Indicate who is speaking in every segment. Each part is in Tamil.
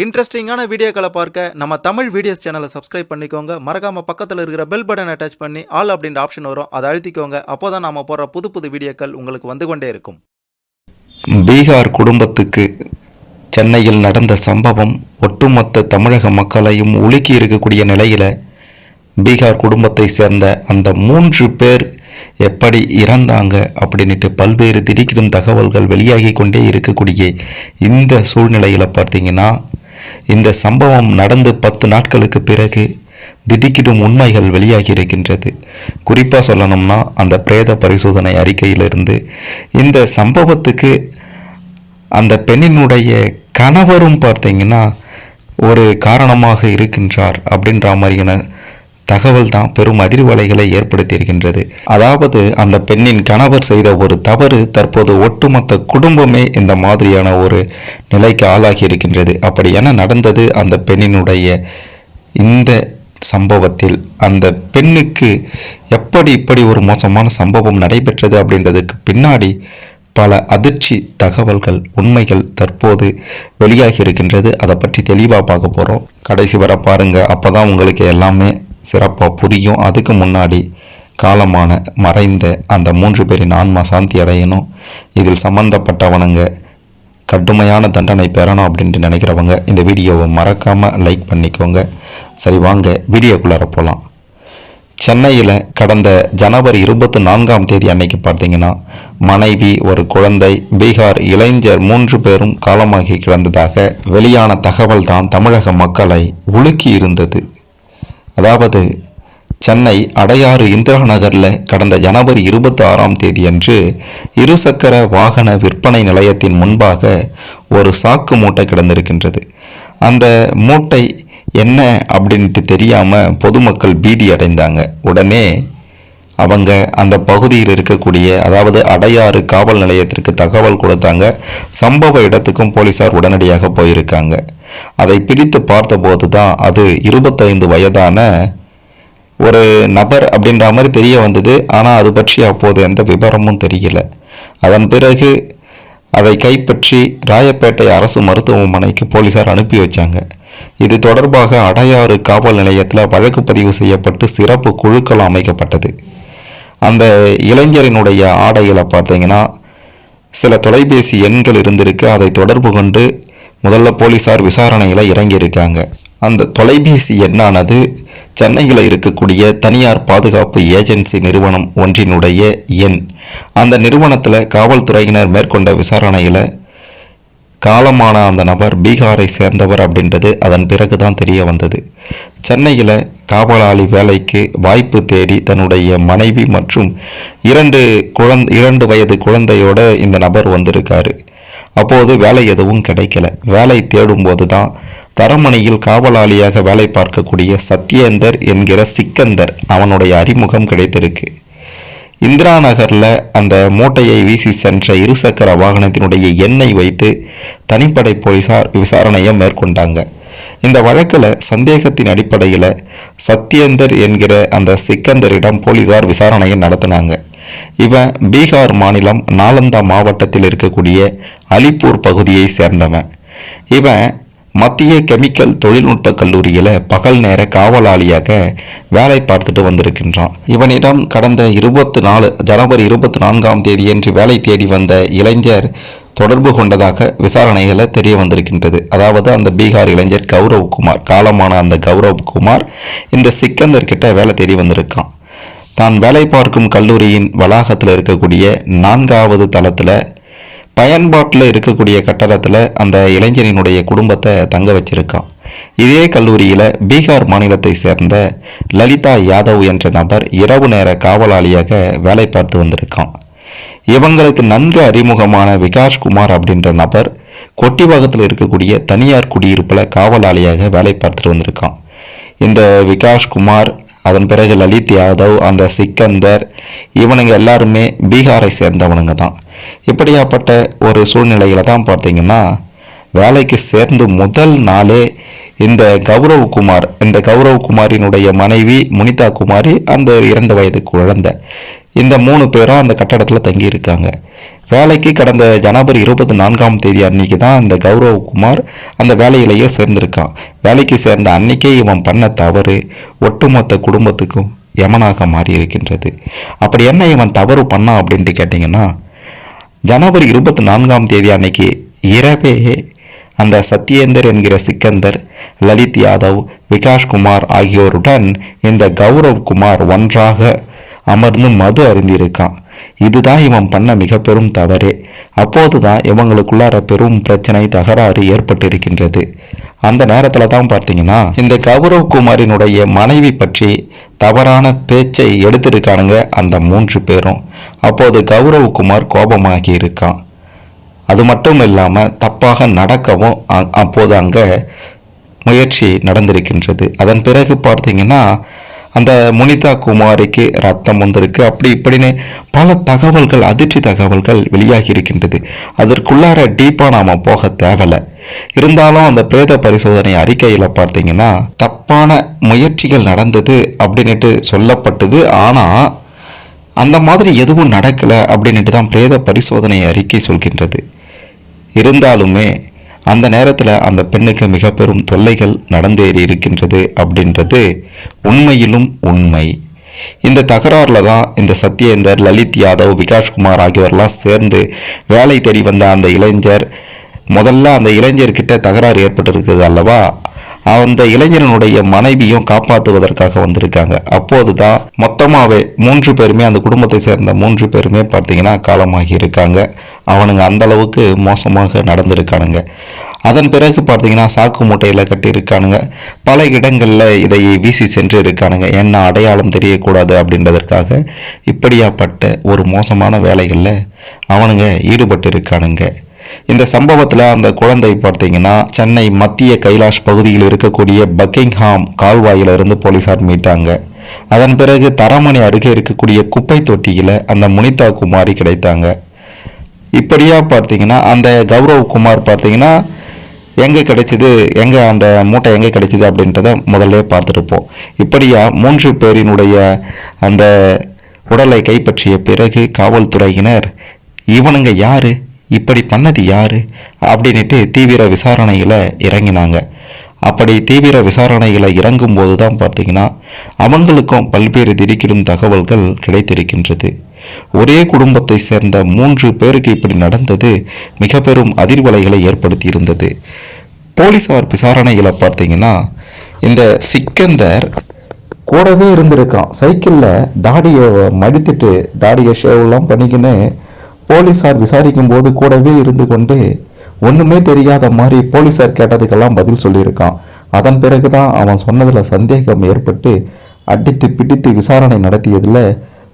Speaker 1: இன்ட்ரெஸ்டிங்கான வீடியோக்களை பார்க்க நம்ம தமிழ் வீடியோஸ் சேனலை சப்ஸ்கிரைப் பண்ணிக்கோங்க. மறக்காம பக்கத்தில் இருக்கிற பெல் பட்டன் அட்டாச் பண்ணி ஆல் அப்படின்ற ஆப்ஷன் வரும். அதை அழுத்திக்கோங்க. அப்போதான் நாம போடுற புது புது வீடியோக்கள் உங்களுக்கு வந்து கொண்டே இருக்கும்.
Speaker 2: பீகார் குடும்பத்துக்கு சென்னையில் நடந்த சம்பவம் ஒட்டுமொத்த தமிழக மக்களையும் உலுக்கி இருக்கக்கூடிய நிலையில் பீகார் குடும்பத்தை சேர்ந்த அந்த மூன்று பேர் எப்படி இறந்தாங்க அப்படின்ட்டு பல்வேறு திடுக்கிடும் தகவல்கள் வெளியாகி கொண்டே இருக்கக்கூடிய இந்த சூழ்நிலையில் பார்த்தீங்கன்னா இந்த சம்பவம் நடந்து பத்து நாட்களுக்கு பிறகு திடுக்கிடும் உண்மைகள் வெளியாகி இருக்கின்றது குறிப்பாக சொல்லணும்னா அந்த பிரேத பரிசோதனை அறிக்கையிலிருந்து இந்த சம்பவத்துக்கு அந்த பெண்ணினுடைய கணவரும் பார்த்தீங்கன்னா ஒரு காரணமாக இருக்கின்றார் அப்படின்ற மாதிரியான தகவல் தான் பெரும் அதிர்வலைகளை ஏற்படுத்தியிருக்கின்றது. அதாவது அந்த பெண்ணின் கணவர் செய்த ஒரு தவறு தற்போது ஒட்டுமொத்த குடும்பமே இந்த மாதிரியான ஒரு நிலைக்கு ஆளாகி இருக்கின்றது அப்படி என்ன நடந்தது அந்த பெண்ணினுடைய இந்த சம்பவத்தில். அந்த பெண்ணுக்கு எப்படி இப்படி ஒரு மோசமான சம்பவம் நடைபெற்றது அப்படின்றதுக்கு பின்னாடி பல அதிர்ச்சி தகவல்கள் உண்மைகள் தற்போது வெளியாகி இருக்கின்றது அதை பற்றி தெளிவாக பார்க்க போகிறோம் கடைசி வர பாருங்கள் அப்போ தான் உங்களுக்கு எல்லாமே சிறப்பாக புரியும். அதுக்கு முன்னாடி காலமான மறைந்த அந்த மூன்று பேரின் ஆன்மா சாந்தி அடையணும். இதில் சம்பந்தப்பட்டவனுங்க கடுமையான தண்டனை பெறணும் அப்படின்ட்டு நினைக்கிறவங்க இந்த வீடியோவை மறக்காமல் லைக் பண்ணிக்கோங்க. சரி வாங்க வீடியோக்குள்ளார போகலாம் சென்னையில் கடந்த ஜனவரி இருபத்தி நான்காம் தேதி அன்னைக்கு பார்த்தீங்கன்னா மனைவி ஒரு குழந்தை பீகார் இளைஞர் மூன்று பேரும் காலமாகி கிடந்ததாக வெளியான தகவல் தான் தமிழக மக்களை உலுக்கி இருந்தது. அதாவது சென்னை அடையாறு இந்திரா நகரில் கடந்த ஜனவரி இருபத்தி ஆறாம் தேதி அன்று இருசக்கர வாகன விற்பனை நிலையத்தின் முன்பாக ஒரு சாக்கு மூட்டை கிடந்திருக்கின்றது. அந்த மூட்டை என்ன அப்படின்ட்டு தெரியாமல் பொதுமக்கள் பீதி அடைந்தாங்க உடனே அவங்க அந்த பகுதியில் இருக்கக்கூடிய அதாவது அடையாறு காவல் நிலையத்திற்கு தகவல் கொடுத்தாங்க. சம்பவ இடத்துக்கும் போலீசார் உடனடியாக போயிருக்காங்க. அதை பிடித்து பார்த்தபோது தான் அது இருபத்தைந்து வயதான ஒரு நபர் அப்படின்ற மாதிரி தெரிய வந்தது. ஆனால் அது பற்றி அப்போது எந்த விவரமும் தெரியல. அதன் பிறகு அதை கைப்பற்றி ராயப்பேட்டை அரசு மருத்துவமனைக்கு போலீசார் அனுப்பி வச்சாங்க. இது தொடர்பாக அடையாறு காவல் நிலையத்தில் வழக்கு பதிவு செய்யப்பட்டு சிறப்பு குழுக்கள் அமைக்கப்பட்டது. அந்த இளைஞரினுடைய ஆடையில் பார்த்தீங்கன்னா சில தொலைபேசி எண்கள் இருந்திருக்கு. அதை தொடர்பு கொண்டு முதல்ல போலீஸார் விசாரணையில் இறங்கியிருக்காங்க. அந்த தொலைபேசி எண்ணானது சென்னையில் இருக்கக்கூடிய தனியார் பாதுகாப்பு ஏஜென்சி நிறுவனம் ஒன்றினுடைய எண். அந்த நிறுவனத்தில் காவல்துறையினர் மேற்கொண்ட விசாரணையில் காலமான அந்த நபர் பீகாரை சேர்ந்தவர் அப்படின்றது அதன் பிறகு தான் தெரிய வந்தது. சென்னையில் காவலாளி வேலைக்கு வாய்ப்பு தேடி தன்னுடைய மனைவி மற்றும் இரண்டு குழந் இரண்டு வயது குழந்தையோட இந்த நபர் வந்திருக்காரு. அப்போது வேலை எதுவும் கிடைக்கல. வேலை தேடும்போது தான் தரமணியில் காவலாளியாக வேலை பார்க்கக்கூடிய சத்யேந்தர் என்கிற சிக்கந்தர் அவனுடைய அறிமுகம் கிடைத்திருக்கு. இந்திரா நகரில் அந்த மூட்டையை வீசி சென்ற இருசக்கர வாகனத்தினுடைய எண்ணெய் வைத்து தனிப்படை போலீசார் விசாரணையை மேற்கொண்டாங்க. இந்த வழக்கில் சந்தேகத்தின் அடிப்படையில் சத்யேந்தர் என்கிற அந்த சிக்கந்தரிடம் போலீசார் விசாரணையை நடத்தினாங்க. இவன் பீகார் மாநிலம் நாலந்தா மாவட்டத்தில் இருக்கக்கூடிய அலிப்பூர் பகுதியை சேர்ந்தவன். இவன் மத்திய கெமிக்கல் தொழில்நுட்ப கல்லூரியில் பகல் நேர காவலாளியாக வேலை பார்த்துட்டு வந்திருக்கின்றான். இவனிடம் கடந்த இருபத்தி நாலு ஜனவரி இருபத்தி நான்காம் தேதியன்று வேலை தேடி வந்த இளைஞர் தொடர்பு கொண்டதாக விசாரணைகளை தெரிய வந்திருக்கின்றது. அதாவது அந்த பீகார் இளைஞர் கௌரவ்குமார் காலமான அந்த கௌரவ்குமார் இந்த சிக்கந்தர் கிட்ட வேலை தேடி வந்திருக்கான். தான் வேலை பார்க்கும் கல்லூரியின் வளாகத்தில் இருக்கக்கூடிய நான்காவது தளத்தில் பயன்பாட்டில் இருக்கக்கூடிய கட்டடத்தில் அந்த இளைஞரினுடைய குடும்பத்தை தங்க வச்சிருக்கான். இதே கல்லூரியில் பீகார் மாநிலத்தை சேர்ந்த லலிதா யாதவ் என்ற நபர் இரவு நேர காவலாளியாக வேலை பார்த்து வந்திருக்கான். இவங்களுக்கு நன்கு அறிமுகமான விகாஷ் குமார் அப்படின்ற நபர் கொட்டிவாகத்தில் இருக்கக்கூடிய தனியார் குடியிருப்பில் காவலாளியாக வேலை பார்த்துட்டு வந்திருக்கான். இந்த விகாஷ் குமார் அதன் பிறகு லலித் யாதவ் அந்த சிக்கந்தர் இவனுங்க எல்லாருமே பீகாரை சேர்ந்தவனுங்க தான். இப்படியாப்பட்ட ஒரு சூழ்நிலையில தான் பார்த்தீங்கன்னா வேலைக்கு சேர்ந்து முதல் நாளே இந்த கௌரவ் குமார் இந்த கௌரவ் குமாரினுடைய மனைவி முனிதா குமாரி அந்த இரண்டு வயது குழந்தை. இந்த மூணு பேரும் அந்த கட்டடத்தில் தங்கியிருக்காங்க. வேலைக்கு கடந்த ஜனவரி இருபத்தி நான்காம் தேதி அன்னைக்கு தான் இந்த கௌரவ் குமார் அந்த வேலையிலேயே சேர்ந்திருக்கான். வேலைக்கு சேர்ந்த அன்னைக்கே இவன் பண்ண தவறு ஒட்டுமொத்த குடும்பத்துக்கும் யமனாக மாறி இருக்கின்றது அப்படி என்ன இவன் தவறு பண்ணான் அப்படின்ட்டு கேட்டிங்கன்னா ஜனவரி இருபத்தி நான்காம் தேதி அன்னைக்கு இரவே அந்த சத்யேந்தர் என்கிற சிக்கந்தர் லலித் யாதவ் விகாஷ்குமார் ஆகியோருடன் இந்த கௌரவ் குமார் ஒன்றாக அமர்ந்து மது அருந்திருக்கான் இதுதான் இவன் பண்ண மிக பெரும் தவறே. அப்போதுதான் இவங்களுக்குள்ளார பெரும் பிரச்சனை தகராறு ஏற்பட்டிருக்கின்றது. அந்த நேரத்தில் தான் பார்த்தீங்கன்னா இந்த கௌரவ் குமாரினுடைய மனைவி பற்றி தவறான பேச்சை எடுத்திருக்கானுங்க அந்த மூன்று பேரும். அப்போது கௌரவ் குமார் கோபமாகி இருக்கான். அது மட்டும் இல்லாமல் தப்பாக நடக்கவும் அ- அப்போது அங்கே முயற்சி நடந்திருக்கின்றது. அதன் பிறகு பார்த்தீங்கன்னா அந்த முனிதா குமாரிக்கு ரத்தம் வந்திருக்கு. அப்படி இப்படின்னு பல தகவல்கள் அதிர்ச்சி தகவல்கள் வெளியாகி இருக்கின்றது. அதற்குள்ளார டீப்பாக நாம் போக தேவையில்லை. இருந்தாலும் அந்த பிரேத பரிசோதனை அறிக்கையில் பார்த்தீங்கன்னா தப்பான முயற்சிகள் நடந்தது அப்படின்னுட்டு சொல்லப்பட்டது. ஆனால் அந்த மாதிரி எதுவும் நடக்கலை அப்படின்ட்டு தான் பிரேத பரிசோதனை அறிக்கை சொல்கின்றது. இருந்தாலுமே அந்த நேரத்தில் அந்த பெண்ணுக்கு மிக பெரும் தொல்லைகள் நடந்தேறி இருக்கின்றது அப்படின்றது உண்மையிலும் உண்மை. இந்த தகராறில் தான் இந்த சத்யேந்தர் லலித் யாதவ் விகாஷ்குமார் ஆகியோரெல்லாம் சேர்ந்து வேலை தேடி வந்த அந்த இளைஞர் முதல்ல அந்த இளைஞர்கிட்ட தகராறு ஏற்பட்டிருக்குது அல்லவா? அந்த இளைஞரனுடைய மனைவியும் காப்பாற்றுவதற்காக வந்திருக்காங்க. அப்போது தான் மொத்தமாகவே மூன்று பேருமே அந்த குடும்பத்தை சேர்ந்த மூன்று பேருமே பார்த்தீங்கன்னா காலமாகி இருக்காங்க. அவனுங்க அந்த அளவுக்கு மோசமாக நடந்திருக்கானுங்க. அதன் பிறகு பார்த்தீங்கன்னா சாக்கு மூட்டையில் கட்டியிருக்கானுங்க. பல இடங்களில் இதை வீசி சென்று இருக்கானுங்க என்ன அடையாளம் தெரியக்கூடாது அப்படின்றதற்காக இப்படியாப்பட்ட ஒரு மோசமான வேலைகளில் அவனுங்க ஈடுபட்டு இருக்கானுங்க இந்த சம்பவத்தில் அந்த குழந்தை பார்த்தீங்கன்னா சென்னை மத்திய கைலாஷ் பகுதியில் இருக்கக்கூடிய பக்கிங்ஹாம் கால்வாயிலிருந்து போலீசார் மீட்டாங்க. அதன் பிறகு தரமணி அருகே இருக்கக்கூடிய குப்பை தொட்டியில் அந்த முனிதா குமாரி கிடைத்தாங்க. இப்படியா பார்த்தீங்கன்னா அந்த கௌரவ் குமார் பார்த்தீங்கன்னா எங்கே கிடைச்சிது எங்கே அந்த மூட்டை எங்கே கிடைச்சிது அப்படின்றத முதல்ல பார்த்துருப்போம். இப்படியா மூன்று பேரினுடைய அந்த உடலை கைப்பற்றிய பிறகு காவல்துறையினர் இவனுங்க யார்? இப்படி பண்ணது யார்? அப்படின்ட்டு தீவிர விசாரணையில் இறங்கினாங்க. அப்படி தீவிர விசாரணையில் இறங்கும்போது தான் பார்த்தீங்கன்னா அவங்களுக்கும் பல்வேறு திடுக்கிடும் தகவல்கள் கிடைத்திருக்கின்றது. ஒரே குடும்பத்தை சேர்ந்த மூன்று பேருக்கு இப்படி நடந்தது மிக பெரும் அதிர்வலைகளை ஏற்படுத்தி இருந்தது போலீஸார் விசாரணையில் பார்த்தீங்கன்னா இந்த சிக்கந்தர் கூடவே இருந்திருக்கான். சைக்கிளில் தாடியை மடித்துட்டு தாடியை ஷேவெல்லாம் பண்ணிக்கின்னு போலீஸார் விசாரிக்கும் போது கூடவே இருந்து கொண்டு ஒன்றுமே தெரியாத மாதிரி போலீசார் கேட்டதுக்கெல்லாம் பதில் சொல்லியிருக்கான். அதன் பிறகு தான் அவன் சொன்னதில் சந்தேகம் ஏற்பட்டு அடித்து பிடித்து விசாரணை நடத்தியதில்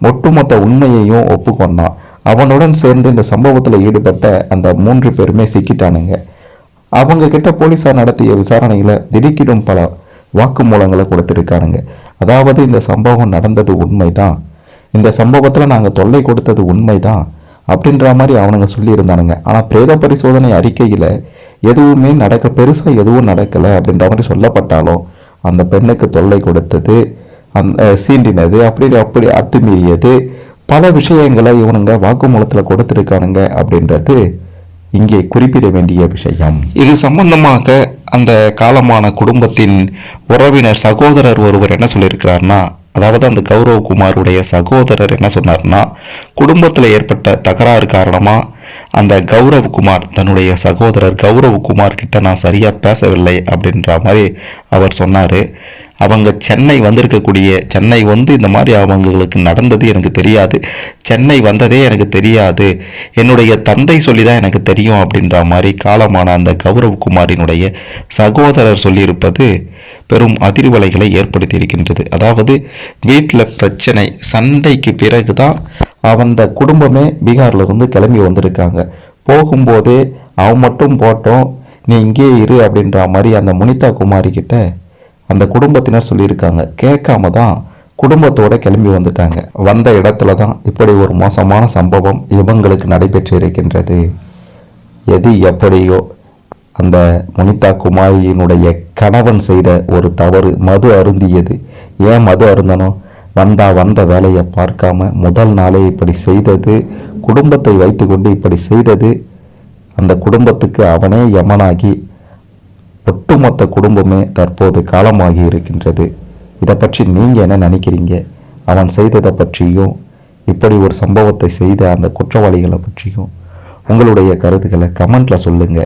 Speaker 2: ஒட்டுமொத்த உண்மையையும் ஒப்புக்கொண்டான். அவனுடன் சேர்ந்து இந்த சம்பவத்தில் ஈடுபட்ட அந்த மூன்று பேருமே சிக்கிட்டானுங்க. அவங்க கிட்ட போலீசார் நடத்திய விசாரணையில் திடுக்கிடும் பல வாக்குமூலங்களை கொடுத்துருக்கானுங்க. அதாவது இந்த சம்பவம் நடந்தது உண்மைதான். இந்த சம்பவத்தில் நாங்கள் தொல்லை கொடுத்தது உண்மைதான் அப்படின்ற மாதிரி அவனுங்க சொல்லியிருந்தானுங்க. ஆனால் பிரேத பரிசோதனை அறிக்கையில் எதுவுமே நடக்க பெருசாக எதுவும் நடக்கலை அப்படின்ற மாதிரி சொல்லப்பட்டாலும் அந்த பெண்ணுக்கு தொல்லை கொடுத்தது அந்த சீண்டினது. அப்படி அப்படி அத்துமீறியது. பல விஷயங்களை இவனுங்க வாக்குமூலத்தில் கொடுத்துருக்கானுங்க அப்படின்றது இங்கே குறிப்பிட வேண்டிய விஷயம். இது சம்பந்தமாக அந்த காலமான குடும்பத்தின் உறவினர் சகோதரர் ஒருவர் என்ன சொல்லியிருக்கிறார்னா அதாவது அந்த கௌரவகுமாருடைய சகோதரர் என்ன சொன்னார்னா குடும்பத்தில் ஏற்பட்ட தகராறு காரணமாக அந்த கௌரவகுமார் தன்னுடைய சகோதரர் கௌரவகுமார் கிட்ட நான் சரியாக பேசவில்லை அப்படின்ற மாதிரி அவர் சொன்னார். அவங்க சென்னை வந்திருக்கக்கூடிய சென்னை வந்து இந்த மாதிரி அவங்களுக்கு நடந்தது எனக்கு தெரியாது. சென்னை வந்ததே எனக்கு தெரியாது. என்னுடைய தந்தை சொல்லி தான் எனக்கு தெரியும் அப்படின்ற மாதிரி காலமான அந்த கௌரவ் குமாரினுடைய சகோதரர் சொல்லியிருப்பது பெரும் அதிர்வலைகளை ஏற்படுத்தி இருக்கின்றது அதாவது வீட்டில் பிரச்சனை சண்டைக்கு பிறகு தான் அந்த குடும்பமே பீகார்ல இருந்து கிளம்பி வந்திருக்காங்க. போகும்போதே அவன் மட்டும் போட்டோம் நீ இங்கே இரு அப்படின்ற மாதிரி அந்த முனிதா குமாரி கிட்ட அந்த குடும்பத்தினர் சொல்லியிருக்காங்க. கேட்காம தான் குடும்பத்தோட கிளம்பி வந்துட்டாங்க. வந்த இடத்துல தான் இப்படி ஒரு மோசமான சம்பவம் இவங்களுக்கு நடைபெற்று இருக்கின்றது எது எப்படியோ அந்த முனிதா குமாரியினுடைய கணவன் செய்த ஒரு தவறு மது அருந்தியது. ஏன் மது அருந்தனோ? வந்தா வந்த வேலையை பார்க்காம முதல் நாளே இப்படி செய்தது குடும்பத்தை வைத்துக்கொண்டு இப்படி செய்தது. அந்த குடும்பத்துக்கு அவனே யமனாகி ஒட்டுமொத்த குடும்பமே தற்போது காலமாகி இருக்கின்றது. இதை பற்றி நீங்க என்ன நினைக்கிறீங்க? அவன் செய்ததை பற்றியும் இப்படி ஒரு சம்பவத்தை செய்த அந்த குற்றவாளிகளை பற்றியும் உங்களுடைய கருத்துக்களை கமெண்ட்ல சொல்லுங்க.